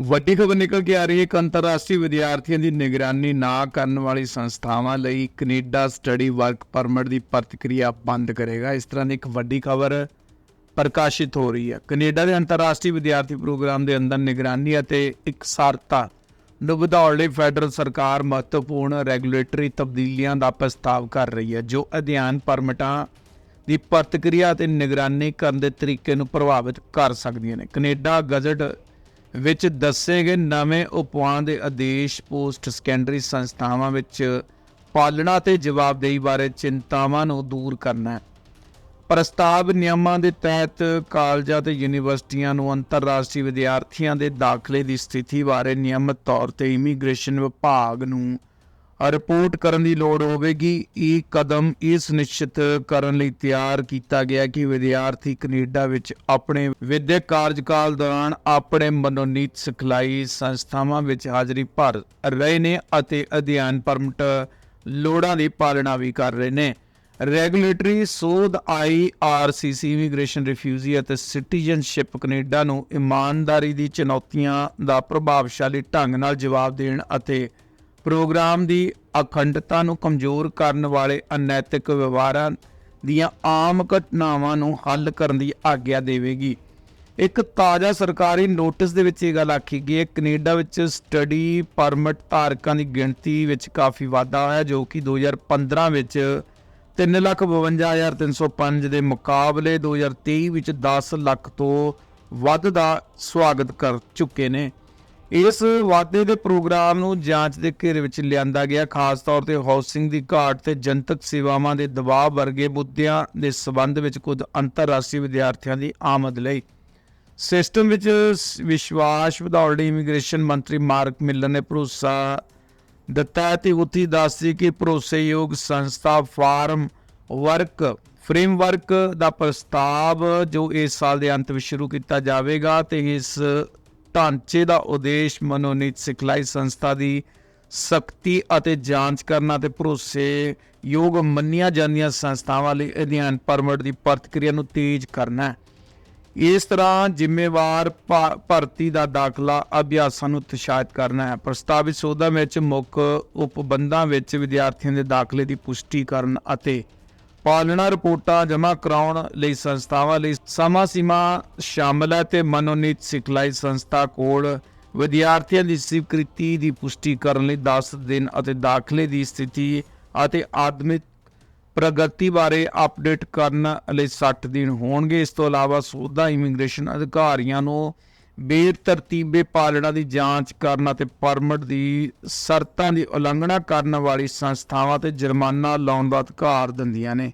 ਵੱਡੀ ਖਬਰ ਨਿਕਲ ਕੇ ਆ ਰਹੀ ਹੈ ਕਿ ਅੰਤਰਰਾਸ਼ਟਰੀ ਵਿਦਿਆਰਥੀਆਂ ਦੀ ਨਿਗਰਾਨੀ ਨਾ ਕਰਨ ਵਾਲੀ ਸੰਸਥਾਵਾਂ ਲਈ ਕੈਨੇਡਾ ਸਟੱਡੀ ਵਰਕ ਪਰਮਿਟ ਦੀ ਪ੍ਰਤੀਕਿਰਿਆ ਬੰਦ ਕਰੇਗਾ। ਇਸ ਤਰ੍ਹਾਂ ਦੀ ਇੱਕ ਵੱਡੀ ਖਬਰ ਪ੍ਰਕਾਸ਼ਿਤ ਹੋ ਰਹੀ ਹੈ। ਕੈਨੇਡਾ ਦੇ ਅੰਤਰਰਾਸ਼ਟਰੀ ਵਿਦਿਆਰਥੀ ਪ੍ਰੋਗਰਾਮ ਦੇ ਅੰਦਰ ਨਿਗਰਾਨੀ ਅਤੇ ਇਕਸਾਰਤਾ ਨੂੰ ਵਧਾਉਣ ਲਈ ਫੈਡਰਲ ਸਰਕਾਰ ਮਹੱਤਵਪੂਰਨ ਰੈਗੂਲੇਟਰੀ ਤਬਦੀਲੀਆਂ ਦਾ ਪ੍ਰਸਤਾਵ ਕਰ ਰਹੀ ਹੈ, ਜੋ ਅਧਿਐਨ ਪਰਮਿਟਾਂ ਦੀ ਪ੍ਰਤੀਕਿਰਿਆ ਅਤੇ ਨਿਗਰਾਨੀ ਕਰਨ ਦੇ ਤਰੀਕੇ ਨੂੰ ਪ੍ਰਭਾਵਿਤ ਕਰ ਸਕਦੀਆਂ ਨੇ। ਕੈਨੇਡਾ ਗਜ਼ਟ ਵਿੱਚ ਦੱਸੇ ਗਏ ਨਵੇਂ ਉਪਵਾਂ ਦੇ ਆਦੇਸ਼ ਪੋਸਟ ਸੈਕੰਡਰੀ ਸੰਸਥਾਵਾਂ ਵਿੱਚ ਪਾਲਣਾ ਤੇ ਜਵਾਬਦੇਹੀ ਬਾਰੇ ਚਿੰਤਾਵਾਂ ਨੂੰ ਦੂਰ ਕਰਨਾ ਹੈ। ਪ੍ਰਸਤਾਵ ਨਿਯਮਾਂ ਦੇ ਤਹਿਤ ਕਾਲਜਾਂ ਤੇ ਯੂਨੀਵਰਸਿਟੀਆਂ ਨੂੰ ਅੰਤਰਰਾਸ਼ਟਰੀ ਵਿਦਿਆਰਥੀਆਂ ਦੇ ਦਾਖਲੇ ਦੀ ਸਥਿਤੀ ਬਾਰੇ ਨਿਯਮਤ ਤੌਰ ਤੇ ਇਮੀਗ੍ਰੇਸ਼ਨ ਵਿਭਾਗ ਨੂੰ ਰਿਪੋਰਟ ਕਰਨ ਦੀ ਲੋੜ ਹੋਵੇਗੀ। ਇਹ ਕਦਮ ਇਹ ਸੁਨਿਸ਼ਚਿਤ ਕਰਨ ਲਈ ਤਿਆਰ ਕੀਤਾ ਗਿਆ ਕਿ ਵਿਦਿਆਰਥੀ ਕੈਨੇਡਾ ਵਿੱਚ ਆਪਣੇ ਵਿਦਿਅਕ ਕਾਰਜਕਾਲ ਦੌਰਾਨ ਆਪਣੇ ਮਨੋਨੀਤ ਸਿਖਲਾਈ ਸੰਸਥਾਵਾਂ ਵਿੱਚ ਹਾਜ਼ਰੀ ਭਰ ਰਹੇ ਨੇ ਅਤੇ ਅਧਿਐਨ ਪਰਮਿਟ ਲੋੜਾਂ ਦੀ ਪਾਲਣਾ ਵੀ ਕਰ ਰਹੇ ਨੇ। ਰੈਗੂਲੇਟਰੀ ਸੋਧ ਆਈਆਰਸੀਸੀ ਇਮੀਗ੍ਰੇਸ਼ਨ ਰਿਫਿਊਜੀ ਅਤੇ ਸਿਟੀਜ਼ਨਸ਼ਿਪ ਕੈਨੇਡਾ ਨੂੰ ਇਮਾਨਦਾਰੀ ਦੀ ਚੁਣੌਤੀਆਂ ਦਾ ਪ੍ਰਭਾਵਸ਼ਾਲੀ ਢੰਗ ਨਾਲ ਜਵਾਬ ਦੇਣ ਅਤੇ ਪ੍ਰੋਗਰਾਮ ਦੀ ਅਖੰਡਤਾ ਨੂੰ ਕਮਜ਼ੋਰ ਕਰਨ ਵਾਲੇ ਅਨੈਤਿਕ ਵਿਵਹਾਰਾਂ ਦੀਆਂ ਆਮ ਘਟਨਾਵਾਂ ਨੂੰ ਹੱਲ ਕਰਨ ਦੀ ਆਗਿਆ ਦੇਵੇਗੀ। ਇੱਕ ਤਾਜ਼ਾ ਸਰਕਾਰੀ ਨੋਟਿਸ ਦੇ ਵਿੱਚ ਇਹ ਗੱਲ ਆਖੀ ਗਈ ਹੈ, ਕੈਨੇਡਾ ਵਿੱਚ ਸਟੱਡੀ ਪਰਮਿਟ ਧਾਰਕਾਂ ਦੀ ਗਿਣਤੀ ਵਿੱਚ ਕਾਫੀ ਵਾਧਾ ਹੋਇਆ, ਜੋ ਕਿ 2015 ਵਿੱਚ 352305 ਦੇ ਮੁਕਾਬਲੇ 2023 ਵਿੱਚ 10 ਲੱਖ ਤੋਂ ਵੱਧ ਦਾ ਸਵਾਗਤ ਕਰ ਚੁੱਕੇ ਨੇ। ਇਸ ਵਾਅਦੇ ਦੇ ਪ੍ਰੋਗਰਾਮ ਨੂੰ ਜਾਂਚ ਦੇ ਘੇਰੇ ਵਿੱਚ ਲਿਆਂਦਾ ਗਿਆ। ਖਾਸ ਤੌਰ ਤੇ ਹਾਊਸਿੰਗ ਦੀ ਘਾਟ ਤੇ ਜਨਤਕ ਸੇਵਾਵਾਂ ਦੇ ਦਬਾਅ ਵਰਗੇ ਮੁੱਦਿਆਂ ਦੇ ਸਬੰਧ ਵਿੱਚ ਕੁਝ ਅੰਤਰਰਾਸ਼ਟਰੀ ਵਿਦਿਆਰਥੀਆਂ ਦੀ ਆਮਦ ਲਈ। ਸਿਸਟਮ ਵਿੱਚ ਵਿਸ਼ਵਾਸ ਵਧਾਉਣ ਲਈ ਇਮੀਗ੍ਰੇਸ਼ਨ ਮੰਤਰੀ ਮਾਰਕ ਮਿਲਰ ਨੇ ਭਰੋਸਾ ਦਿੱਤਾ ਹੈ ਤੇ ਉੱਥੇ ਦੱਸਦੀ ਕਿ ਭਰੋਸੇਯੋਗ ਸੰਸਥਾ ਫਾਰਮ ਵਰਕ ਫਰੇਮਵਰਕ ਦਾ ਪ੍ਰਸਤਾਵ ਜੋ ਇਸ ਸਾਲ ਦੇ ਅੰਤ ਵਿੱਚ ਸ਼ੁਰੂ ਕੀਤਾ ਜਾਵੇਗਾ ਤੇ ਇਸ ਢਾਂਚੇ ਦਾ ਉਦੇਸ਼ ਮਨੋਨੀਤ ਸਿਖਲਾਈ ਸੰਸਥਾ ਦੀ ਸਖਤੀ ਅਤੇ ਜਾਂਚ ਕਰਨਾ ਤੇ ਭਰੋਸੇ ਯੋਗ ਮੰਨੀਆਂ ਜਾਂਦੀਆਂ ਸੰਸਥਾਵਾਂ ਲਈ ਅਧਿਐਨ ਪਰਮਿਟ ਦੀ ਪ੍ਰਤੀਕਿਰਿਆ ਨੂੰ ਤੇਜ਼ ਕਰਨਾ ਹੈ। ਇਸ ਤਰ੍ਹਾਂ ਜ਼ਿੰਮੇਵਾਰ ਭਾ- ਭਰਤੀ ਦਾ ਦਾਖਲਾ ਅਭਿਆਸਾਂ ਨੂੰ ਉਤਸ਼ਾਹਿਤ ਕਰਨਾ ਹੈ। ਪ੍ਰਸਤਾਵਿਤ ਸੋਧਾਂ ਵਿੱਚ ਮੁੱਖ ਉਪਬੰਧਾਂ ਵਿੱਚ ਵਿਦਿਆਰਥੀਆਂ ਦੇ ਦਾਖਲੇ ਦੀ ਪੁਸ਼ਟੀ ਕਰਨ ਅਤੇ ਪਾਲਣਾ, ਰਿਪੋਰਟਾਂ ਜਮ੍ਹਾਂ ਕਰਾਉਣ ਲਈ ਸੰਸਥਾਵਾਂ ਲਈ ਸਮਾਂ ਸੀਮਾ ਸ਼ਾਮਲ ਹੈ ਤੇ ਮਨੋਨੀਤ ਸਿਖਲਾਈ ਸੰਸਥਾ ਕੋਲ ਵਿਦਿਆਰਥੀਆਂ ਦੀ ਸਵੀਕ੍ਰਿਤੀ ਦੀ ਪੁਸ਼ਟੀ ਕਰਨ ਲਈ 10 ਦਿਨ ਅਤੇ ਦਾਖਲੇ ਦੀ ਸਥਿਤੀ ਅਤੇ ਆਦਮਿਕ ਪ੍ਰਗਤੀ ਬਾਰੇ ਅਪਡੇਟ ਕਰਨ ਲਈ 60 ਦਿਨ ਹੋਣਗੇ। ਇਸ ਤੋਂ ਇਲਾਵਾ ਸੋਧਾ, ਇਮੀਗ੍ਰੇਸ਼ਨ ਅਧਿਕਾਰੀਆਂ ਨੂੰ ਬੇਤਰਤੀਬੇ ਪਾਲਣਾ ਦੀ ਜਾਂਚ ਕਰਨ ਅਤੇ ਪਰਮਿਟ ਦੀ ਸ਼ਰਤਾਂ ਦੀ ਉਲੰਘਣਾ ਕਰਨ ਵਾਲੀ ਸੰਸਥਾਵਾਂ ਤੇ ਜੁਰਮਾਨਾ ਲਾਉਣ ਦਾ ਅਧਿਕਾਰ ਦਿੰਦੀਆਂ ਨੇ।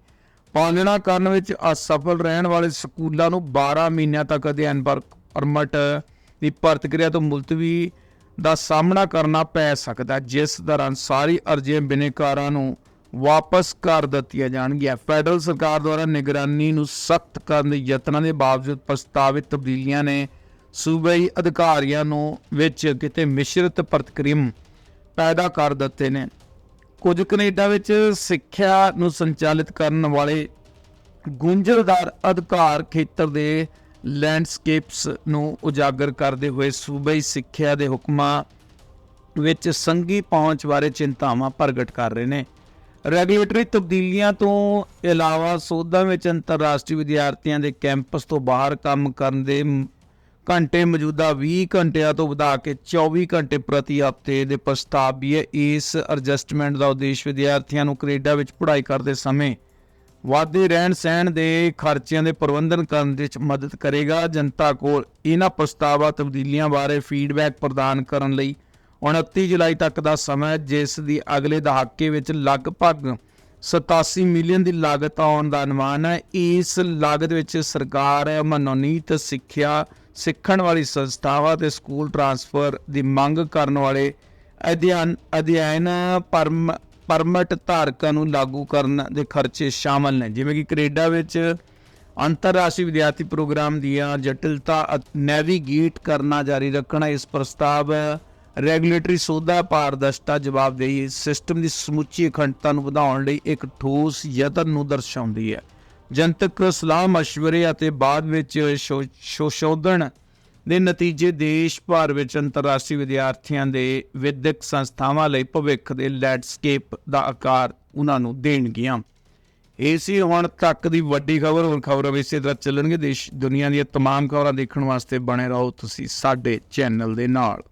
ਪਾਲਣਾ ਕਰਨ ਵਿੱਚ ਅਸਫਲ ਰਹਿਣ ਵਾਲੇ ਸਕੂਲਾਂ ਨੂੰ 12 ਮਹੀਨਿਆਂ ਤੱਕ ਅਧਿਐਨ ਪਰ- ਪਰਮਿਟ ਦੀ ਪ੍ਰਤੀਕਿਰਿਆ ਤੋਂ ਮੁਲਤਵੀ ਦਾ ਸਾਹਮਣਾ ਕਰਨਾ ਪੈ ਸਕਦਾ ਜਿਸ ਦੌਰਾਨ ਸਾਰੀ ਅਰਜ਼ੀਆਂ ਬਿਨੇਕਾਰਾਂ ਨੂੰ ਵਾਪਸ ਕਰ ਦਿੱਤੀਆਂ ਜਾਣਗੀਆਂ। ਫੈਡਰਲ ਸਰਕਾਰ ਦੁਆਰਾ ਨਿਗਰਾਨੀ ਨੂੰ ਸਖਤ ਕਰਨ ਦੇ ਯਤਨਾਂ ਦੇ ਬਾਵਜੂਦ ਪ੍ਰਸਤਾਵਿਤ ਤਬਦੀਲੀਆਂ ਨੇ ਸੂਬਾਈ ਅਧਿਕਾਰੀਆਂ ਨੂੰ ਵਿੱਚ ਕਿਤੇ ਮਿਸ਼ਰਤ ਪ੍ਰਤੀਕਿਰਿਆ ਪੈਦਾ ਕਰ ਦਿੱਤੇ ਨੇ। ਕੁਝ ਕੈਨੇਡਾ ਵਿੱਚ ਸਿੱਖਿਆ ਨੂੰ ਸੰਚਾਲਿਤ ਕਰਨ ਵਾਲੇ ਗੁੰਝਲਦਾਰ ਅਧਿਕਾਰ ਖੇਤਰ ਦੇ ਲੈਂਡਸਕੇਪਸ ਨੂੰ ਉਜਾਗਰ ਕਰਦੇ ਹੋਏ ਸੂਬਾਈ ਸਿੱਖਿਆ ਦੇ ਹੁਕਮਾਂ ਵਿੱਚ ਸੰਗੀ ਪਹੁੰਚ ਬਾਰੇ ਚਿੰਤਾਵਾਂ ਪ੍ਰਗਟ ਕਰ ਰਹੇ ਨੇ। ਰੈਗੂਲੇਟਰੀ ਤਬਦੀਲੀਆਂ ਤੋਂ ਇਲਾਵਾ ਸੋਧਾਂ ਵਿੱਚ ਅੰਤਰਰਾਸ਼ਟਰੀ ਵਿਦਿਆਰਥੀਆਂ ਦੇ ਕੈਂਪਸ ਤੋਂ ਬਾਹਰ ਕੰਮ ਕਰਨ ਦੇ ਘੰਟੇ ਮੌਜੂਦਾ 20 ਘੰਟਿਆਂ ਤੋਂ ਵਧਾ ਕੇ 24 ਘੰਟੇ ਪ੍ਰਤੀ ਹਫ਼ਤੇ ਦੇ ਪ੍ਰਸਤਾਵ ਵੀ ਹੈ। ਇਸ ਐਡਜਸਟਮੈਂਟ ਦਾ ਉਦੇਸ਼ ਵਿਦਿਆਰਥੀਆਂ ਨੂੰ ਕੈਨੇਡਾ ਵਿੱਚ ਪੜ੍ਹਾਈ ਕਰਦੇ ਸਮੇਂ ਵਾਧੇ ਰਹਿਣ ਸਹਿਣ ਦੇ ਖਰਚਿਆਂ ਦੇ ਪ੍ਰਬੰਧਨ ਕਰਨ ਵਿੱਚ ਮਦਦ ਕਰੇਗਾ। ਜਨਤਾ ਕੋਲ ਇਹਨਾਂ ਪ੍ਰਸਤਾਵਾਂ ਤਬਦੀਲੀਆਂ ਬਾਰੇ ਫੀਡਬੈਕ ਪ੍ਰਦਾਨ ਕਰਨ ਲਈ 29 ਜੁਲਾਈ ਤੱਕ ਦਾ ਸਮਾਂ ਜਿਸ ਦੀ ਅਗਲੇ ਦਹਾਕੇ ਵਿੱਚ ਲਗਭਗ 87 ਮਿਲੀਅਨ ਦੀ ਲਾਗਤ ਆਉਣ ਦਾ ਅਨੁਮਾਨ ਹੈ। ਇਸ ਲਾਗਤ ਵਿੱਚ ਸਰਕਾਰ ਮਨੋਨੀਤ ਸਿੱਖਿਆ, ਸਿੱਖਣ ਵਾਲੀ ਸੰਸਥਾਵਾਂ ਤੇ ਸਕੂਲ ਟ੍ਰਾਂਸਫਰ ਦੀ ਮੰਗ ਕਰਨ ਵਾਲੇ ਅਧਿਐਨ ਅਧਿਐਨ ਪਰਮ, ਪਰਮਿਟ ਧਾਰਕਾਂ ਨੂੰ ਲਾਗੂ ਕਰਨ ਦੇ ਖਰਚੇ ਸ਼ਾਮਲ ਨੇ। ਜਿਵੇਂ ਕਿ ਕੈਨੇਡਾ ਵਿੱਚ ਅੰਤਰਰਾਸ਼ਟਰੀ ਵਿਦਿਆਰਥੀ ਪ੍ਰੋਗਰਾਮ ਦੀਆਂ ਜਟਿਲਤਾ ਨੈਵੀਗੇਟ ਕਰਨਾ ਜਾਰੀ ਰੱਖਣਾ, ਇਸ ਪ੍ਰਸਤਾਵ ਰੈਗੂਲੇਟਰੀ ਸੋਧਾ, ਪਾਰਦਰਸ਼ਤਾ, ਜਵਾਬਦੇਹੀ ਸਿਸਟਮ ਦੀ ਸਮੁੱਚੀ ਅਖੰਡਤਾ ਨੂੰ ਵਧਾਉਣ ਲਈ ਇੱਕ ਠੋਸ ਯਤਨ ਨੂੰ ਦਰਸਾਉਂਦੀ ਹੈ। ਜਨਤਕ ਸਲਾਹ مشਵਰੇ ਅਤੇ ਬਾਅਦ ਵਿੱਚ ਸ਼ੋ- ਸੰਸ਼ੋਧਨ ਦੇ ਨਤੀਜੇ ਦੇਸ਼ ਭਰ ਵਿੱਚ ਅੰਤਰਰਾਸ਼ਟਰੀ ਵਿਦਿਆਰਥੀਆਂ ਦੇ ਵਿਦਿਅਕ ਸੰਸਥਾਵਾਂ ਲਈ ਭਵਿੱਖ ਦੇ ਲੈਂਡਸਕੇਪ ਦਾ ਆਕਾਰ ਉਹਨਾਂ ਨੂੰ ਦੇਣਗੀਆਂ। ਇਹ ਸੀ ਹੁਣ ਤੱਕ ਦੀ ਵੱਡੀ ਖਬਰ। ਹੋਰ ਖਬਰਾਂ ਵੀ ਇਸੇ ਤਰ੍ਹਾਂ ਚੱਲਣਗੇ ਦੇਸ਼, ਦੁਨੀਆ ਦੀਆਂ ਤਮਾਮ ਖਬਰਾਂ ਦੇਖਣ ਵਾਸਤੇ ਬਣੇ ਰਹੋ ਤੁਸੀਂ ਸਾਡੇ ਚੈਨਲ ਦੇ ਨਾਲ।